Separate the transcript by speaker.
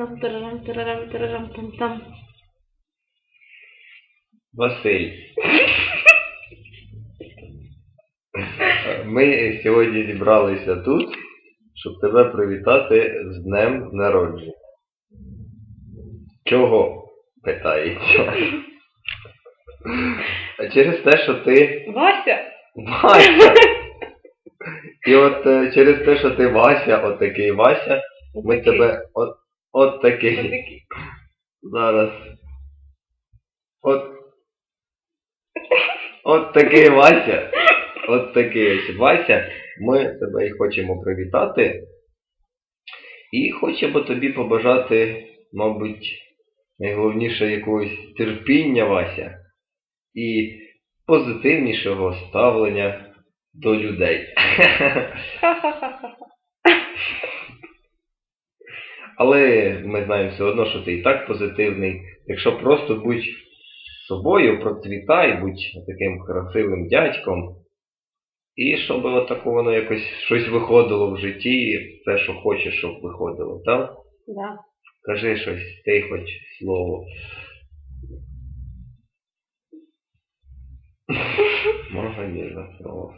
Speaker 1: Там тарарам, тарарам, тарарам, там там.
Speaker 2: Василь. Ми сьогодні зібралися тут, щоб тебе привітати з днем народження. Чого? питається. А через те, що ти
Speaker 1: Вася!
Speaker 2: Вася. І от е, через те, що ти Вася, от такий Вася, ми тебе от, от такий. Зараз. От. От такий Вася. От такий ось Вася. Ми тебе і хочемо привітати. І хочемо тобі побажати, мабуть, найголовніше якогось терпіння, Вася. І позитивнішого ставлення до людей. Але ми знаємо все одно, що ти і так позитивний. Якщо просто будь собою, процвітай, будь таким красивим дядьком. І щоб отако воно якось щось виходило в житті, те, що хочеш, щоб виходило, так?
Speaker 1: Да.
Speaker 2: Кажи щось, ти хоч слово. Можна ні, за слово.